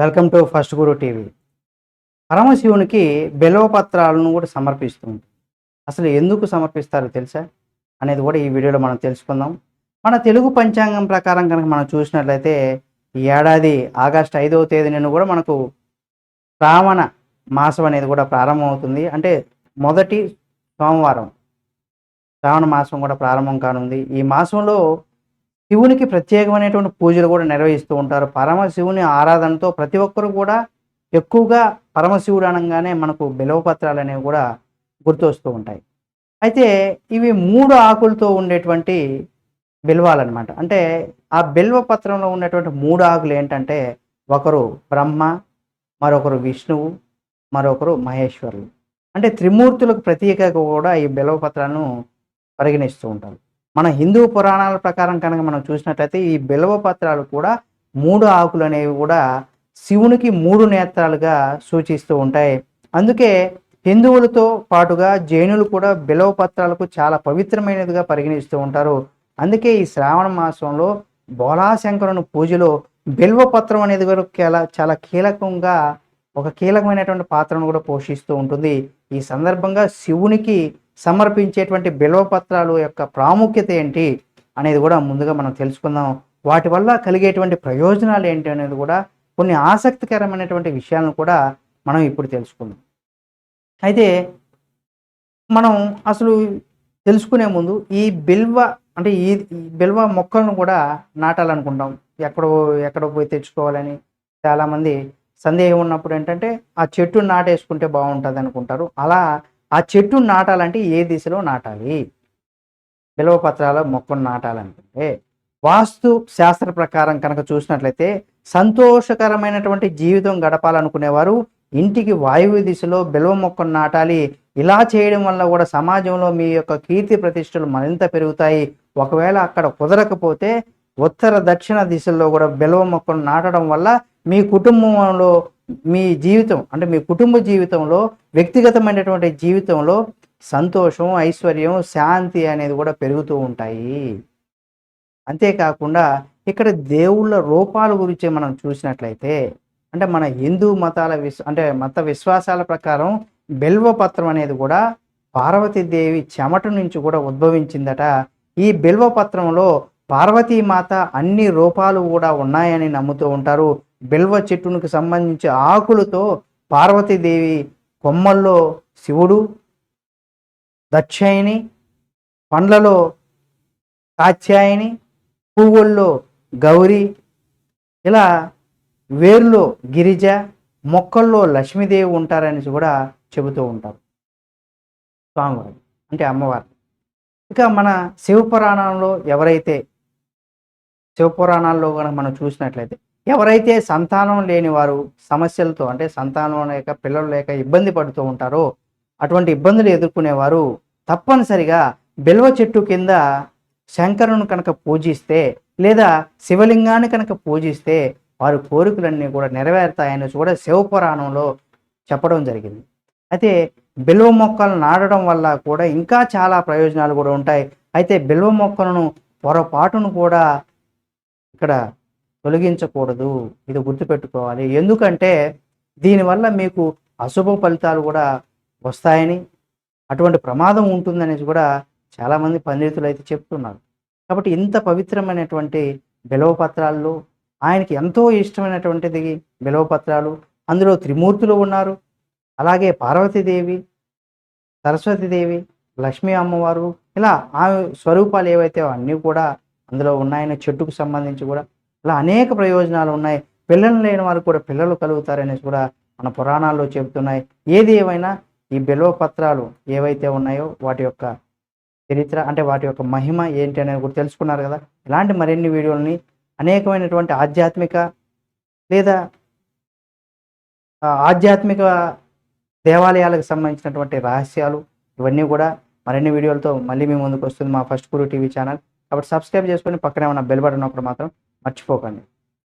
Welcome to first guru TV. పరమశివునికి పత్రాలను కూడా సమర్పిస్తుంది అసలు ఎందుకు సమర్పిస్తారో తెలుసా? అనేది కూడా ఈ వీడియోలో మనం తెలుసుకుందాం. మన తెలుగు పంచాంగం ప్రకారం కనుక మనం చూసినట్లయితే ఈ ఏడాది ఆగస్టు ఐదవ తేదీన కూడా మనకు శ్రావణ మాసం అనేది కూడా ప్రారంభమవుతుంది. అంటే మొదటి సోమవారం శ్రావణ మాసం కూడా ప్రారంభం కానుంది. ఈ మాసంలో శివునికి ప్రత్యేకమైనటువంటి పూజలు కూడా నిర్వహిస్తూ ఉంటారు. పరమశివుని ఆరాధనతో ప్రతి ఒక్కరు కూడా ఎక్కువగా పరమశివుడు అనగానే మనకు బిలవపత్రాలు అనేవి కూడా గుర్తొస్తూ ఉంటాయి. అయితే ఇవి మూడు ఆకులతో ఉండేటువంటి బిల్వాలన్నమాట. అంటే ఆ బిల్వ పత్రంలో ఉన్నటువంటి మూడు ఆకులు ఏంటంటే ఒకరు బ్రహ్మ మరొకరు విష్ణువు మరొకరు మహేశ్వరులు. అంటే త్రిమూర్తులకు ప్రతీకగా కూడా ఈ బిల్వ పత్రాలను పరిగణిస్తూ ఉంటారు. మన హిందూ పురాణాల ప్రకారం కనుక మనం చూసినట్లయితే ఈ బిల్వ పత్రాలు కూడా మూడు ఆకులు అనేవి కూడా శివునికి మూడు నేత్రాలుగా సూచిస్తూ ఉంటాయి. అందుకే హిందువులతో పాటుగా జైనులు కూడా బిలవ పత్రాలకు చాలా పవిత్రమైనదిగా పరిగణిస్తూ ఉంటారు. అందుకే ఈ శ్రావణ మాసంలో బోలాశంకరుని పూజలో బిల్వ పత్రం అనేది కూడా చాలా కీలకంగా ఒక కీలకమైనటువంటి పాత్రను కూడా పోషిస్తూ ఉంటుంది. ఈ సందర్భంగా శివునికి సమర్పించేటువంటి బిల్వ పత్రాలు యొక్క ప్రాముఖ్యత ఏంటి అనేది కూడా ముందుగా మనం తెలుసుకుందాం. వాటి వల్ల కలిగేటువంటి ప్రయోజనాలు ఏంటి అనేది కూడా కొన్ని ఆసక్తికరమైనటువంటి విషయాలను కూడా మనం ఇప్పుడు తెలుసుకుందాం. అయితే మనం అసలు తెలుసుకునే ముందు ఈ బిల్వ అంటే ఈ ఈ బిల్వ మొక్కలను కూడా నాటాలనుకుంటాం. ఎక్కడో ఎక్కడో పోయి తెచ్చుకోవాలని చాలామంది సందేహం ఉన్నప్పుడు ఏంటంటే ఆ చెట్టు నాటేసుకుంటే బాగుంటుంది అనుకుంటారు అలా ఆ చెట్టును నాటాలంటే ఏ దిశలో నాటాలి? బిల్వ పత్రాల మొక్కను నాటాలనుకుంటే వాస్తు శాస్త్ర ప్రకారం కనుక చూసినట్లయితే సంతోషకరమైనటువంటి జీవితం గడపాలనుకునేవారు ఇంటికి వాయువు దిశలో బిల్వ మొక్కను నాటాలి. ఇలా చేయడం వల్ల కూడా సమాజంలో మీ యొక్క కీర్తి ప్రతిష్టలు మరింత పెరుగుతాయి. ఒకవేళ అక్కడ కుదరకపోతే ఉత్తర దక్షిణ దిశల్లో కూడా బిల్వ మొక్కను నాటడం వల్ల మీ కుటుంబంలో మీ జీవితం అంటే మీ కుటుంబ జీవితంలో వ్యక్తిగతమైనటువంటి జీవితంలో సంతోషం ఐశ్వర్యం శాంతి అనేది కూడా పెరుగుతూ ఉంటాయి. అంతేకాకుండా ఇక్కడ దేవుళ్ళ రూపాల గురించి మనం చూసినట్లయితే అంటే మన హిందూ మతాల విశ్వ అంటే మత విశ్వాసాల ప్రకారం బెల్వపత్రం అనేది కూడా పార్వతీదేవి చెమట నుంచి కూడా ఉద్భవించిందట. ఈ బెల్వపత్రంలో పార్వతీమాత అన్ని రూపాలు కూడా ఉన్నాయని నమ్ముతూ ఉంటారు. బిల్వ చెట్టునికి సంబంధించి ఆకులతో పార్వతీదేవి కొమ్మల్లో శివుడు దక్షాయిని పండ్లలో కాత్యాయిని పువ్వుల్లో గౌరీ ఇలా వేరులో గిరిజ మొక్కల్లో లక్ష్మీదేవి ఉంటారని కూడా చెబుతూ ఉంటారు స్వామివారు అంటే అమ్మవారు. ఇక మన శివపురాణంలో ఎవరైతే శివపురాణాల్లో కనుక మనం చూసినట్లయితే ఎవరైతే సంతానం లేని వారు సమస్యలతో అంటే సంతానం లేక పిల్లలు లేక ఇబ్బంది పడుతూ ఉంటారో అటువంటి ఇబ్బందులు ఎదుర్కొనేవారు తప్పనిసరిగా బిల్వ చెట్టు కింద శంకరుని కనుక పూజిస్తే లేదా శివలింగాన్ని కనుక పూజిస్తే వారి కోరికలన్నీ కూడా నెరవేరుతాయని కూడా శివపురాణంలో చెప్పడం జరిగింది. అయితే బిల్వ మొక్కలు నాటడం వల్ల కూడా ఇంకా చాలా ప్రయోజనాలు కూడా ఉంటాయి. అయితే బిల్వ మొక్కలను పొరపాటును కూడా ఇక్కడ తొలగించకూడదు. ఇది గుర్తుపెట్టుకోవాలి. ఎందుకంటే దీనివల్ల మీకు అశుభ ఫలితాలు కూడా వస్తాయని అటువంటి ప్రమాదం ఉంటుందనేసి కూడా చాలామంది పండితులు అయితే చెప్తున్నారు. కాబట్టి ఇంత పవిత్రమైనటువంటి బిలవ పత్రాల్లో ఆయనకి ఎంతో ఇష్టమైనటువంటిది బిలవ పత్రాలు అందులో త్రిమూర్తులు ఉన్నారు. అలాగే పార్వతీదేవి సరస్వతీదేవి లక్ష్మీ అమ్మవారు ఇలా ఆమె స్వరూపాలు ఏవైతే అన్నీ కూడా అందులో ఉన్నాయని చెట్టుకు సంబంధించి కూడా ఇలా అనేక ప్రయోజనాలు ఉన్నాయి. పిల్లలు లేని వారు కూడా పిల్లలు కలుగుతారనేసి కూడా మన పురాణాల్లో చెబుతున్నాయి. ఏది ఏమైనా ఈ బిల్వ పత్రాలు ఏవైతే ఉన్నాయో వాటి యొక్క చరిత్ర అంటే వాటి యొక్క మహిమ ఏంటి అనేది కూడా తెలుసుకున్నారు కదా. ఇలాంటి మరిన్ని వీడియోలని అనేకమైనటువంటి ఆధ్యాత్మిక లేదా ఆధ్యాత్మిక దేవాలయాలకు సంబంధించినటువంటి రహస్యాలు ఇవన్నీ కూడా మరిన్ని వీడియోలతో మళ్ళీ మీ ముందుకు వస్తుంది మా ఫస్ట్ గురు టీవీ ఛానల్. కాబట్టి సబ్స్క్రైబ్ చేసుకొని పక్కనే ఉన్న బెల్ బటన్ ఒకటి మాత్రం మర్చిపోకండి.